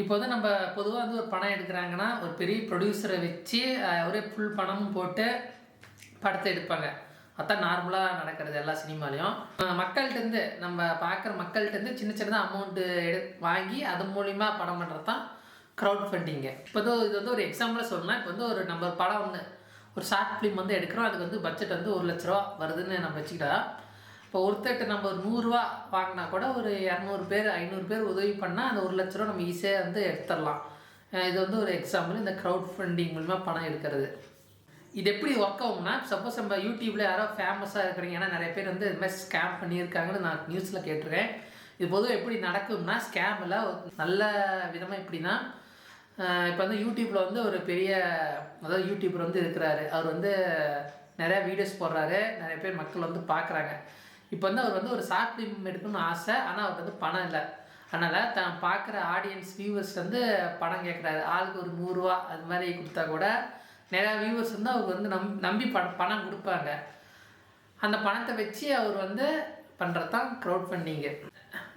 இப்போ வந்து நம்ம பொதுவாக வந்து ஒரு படம் எடுக்கிறாங்கன்னா ஒரு பெரிய ப்ரொடியூசரை வச்சு ஒரே ஃபுல் பணமும் போட்டு படத்தை எடுப்பாங்க. அதான் நார்மலாக நடக்கிறது எல்லா சினிமாலையும். மக்கள்கிட்டருந்து நம்ம பார்க்குற மக்கள்கிட்டருந்து சின்ன சின்னதாக அமௌண்ட்டு எடு வாங்கி அது மூலிமா படம் பண்ணுறது தான் க்ரௌட் ஃபண்டிங்கு இப்போ வந்து இது வந்து ஒரு எக்ஸாம்பிளாக சொல்லணும்னா இப்போ வந்து ஒரு நம்ம படம் ஒன்று ஒரு ஷார்ட் ஃபிலிம் வந்து எடுக்கிறோம். அதுக்கு வந்து பட்ஜெட் வந்து ஒரு லட்ச ரூபா வருதுன்னு நம்ம வச்சுக்கிட்டா இப்போ ஒருத்தர்கிட்ட நம்ம ஒரு நூறுரூவா வாங்கினா கூட ஒரு இரநூறு பேர் ஐநூறு பேர் உதவி பண்ணால் அந்த ஒரு லட்ச ரூபா நம்ம ஈஸியாக வந்து எடுத்துடலாம். இது வந்து ஒரு எக்ஸாம்பிள் இந்த க்ரௌட் ஃபண்டிங் மூலிமா பணம் எடுக்கிறது. இது எப்படி ஒர்க் ஆகும்னா சப்போஸ் நம்ம யூடியூப்பில் யாரோ ஃபேமஸாக இருக்கிறீங்க. ஏன்னா நிறைய பேர் வந்து இது மாதிரி ஸ்கேம் பண்ணியிருக்காங்கன்னு நான் நியூஸில் கேட்டிருக்கேன். இது பொதுவாக எப்படி நடக்கும்னா ஸ்கேமில் நல்ல விதமாக எப்படின்னா இப்போ வந்து யூடியூப்பில் வந்து ஒரு பெரிய அதாவது யூடியூபர் வந்து இருக்கிறாரு. அவர் வந்து நிறையா வீடியோஸ் போடுறாரு. நிறைய பேர் மக்கள் வந்து பார்க்குறாங்க. இப்போ வந்து அவர் வந்து ஒரு ஷார்ட் ஃபிலிம் எடுக்கணும்னு ஆசை ஆனால் அவருக்கு வந்து பணம் இல்லை. அதனால் தான் பார்க்குற ஆடியன்ஸ் வியூவர்ஸ் வந்து படம் கேட்குறாரு ஆளுக்கு ஒரு நூறுரூவா அது மாதிரி கொடுத்தா கூட நிறையா வியூவர்ஸ் வந்து அவருக்கு வந்து நம் நம்பி பணம் பணம் கொடுப்பாங்க. அந்த பணத்தை வச்சு அவர் வந்து பண்ணுறது தான் க்ரௌட் ஃபண்டிங்கு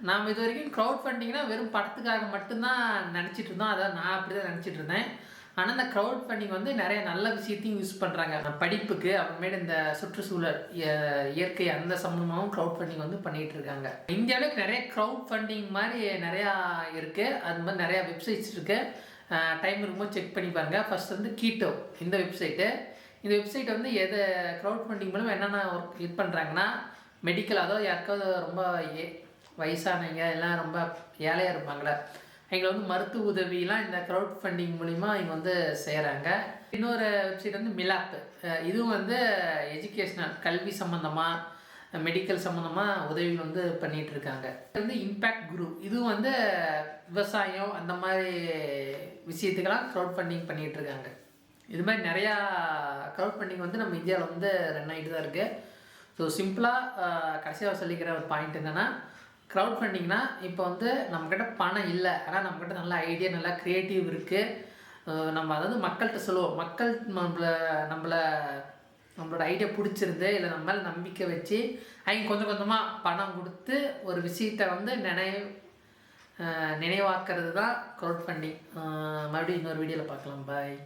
நாம் இது வரைக்கும் க்ரௌட் ஃபண்டிங்னா வெறும் படத்துக்காக மட்டும்தான் நினச்சிட்டு இருந்தோம். அதான் நான் அப்படி தான் நினச்சிட்டு இருந்தேன். ஆனால் இந்த க்ரௌட் ஃபண்டிங் வந்து நிறைய நல்ல விஷயத்தையும் யூஸ் பண்ணுறாங்க படிப்புக்கு அப்புறமேட்டு இந்த சுற்றுச்சூழல் இயற்கை அந்த சம்மந்தமாகவும் க்ரௌட் ஃபண்டிங் வந்து பண்ணிகிட்டு இருக்காங்க. இந்தியாவிலே நிறைய க்ரௌட் ஃபண்டிங் மாதிரி நிறையா இருக்குது அது மாதிரி நிறையா வெப்சைட்ஸ் இருக்குது டைம் இருக்கும்போது செக் பண்ணி பாருங்கள் ஃபர்ஸ்ட் வந்து கீட்டோ இந்த வெப்சைட்டு இந்த வெப்சைட் வந்து எதை க்ரௌட் ஃபண்டிங் மூலம் என்னென்ன ஒர்க் இது பண்ணுறாங்கன்னா மெடிக்கல் அதாவது யாருக்காவது ரொம்ப ஏ வயசானவங்க எல்லாம் ரொம்ப ஏழையாக இருப்பாங்களே எங்களை வந்து மருத்துவ உதவியெலாம் இந்த க்ரௌட் ஃபண்டிங் மூலிமா இவங்க வந்து செய்கிறாங்க இன்னொரு வெப்சைட் வந்து மிலாப் இதுவும் வந்து எஜுகேஷ்னல் கல்வி சம்மந்தமாக மெடிக்கல் சம்மந்தமாக உதவிகள் வந்து பண்ணிகிட்ருக்காங்க இருக்காங்க இது வந்து இம்பேக்ட் குரூப் இதுவும் வந்து விவசாயம் அந்த மாதிரி விஷயத்துக்கெல்லாம் க்ரௌட் ஃபண்டிங் பண்ணிகிட்ருக்காங்க இருக்காங்க இது மாதிரி நிறையா க்ரௌட் ஃபண்டிங் வந்து நம்ம இந்தியாவில் வந்து ரன் ஆகிட்டு தான் இருக்குது ஸோ சிம்பிளாக கடைசியாக சொல்லிக்கிற ஒரு பாயிண்ட் என்னென்னா க்ரௌட் ஃபண்டிங்னா இப்போ வந்து நம்மக்கிட்ட பணம் இல்லை. ஆனால் நம்மக்கிட்ட நல்ல ஐடியா நல்லா க்ரியேட்டிவ் இருக்குது நம்ம அதாவது மக்கள்கிட்ட சொல்லுவோம். மக்கள் நம்மளை நம்மளை நம்மளோட ஐடியா பிடிச்சிருந்து இல்லை நம்ம மேலே நம்பிக்கை வச்சு அவங்க கொஞ்சம் கொஞ்சமாக பணம் கொடுத்து ஒரு விஷயத்தை வந்து நினைவு நினைவாக்குறது தான் க்ரௌட் ஃபண்டிங் மறுபடியும் இன்னொரு வீடியோவில் பார்க்கலாம். பாய்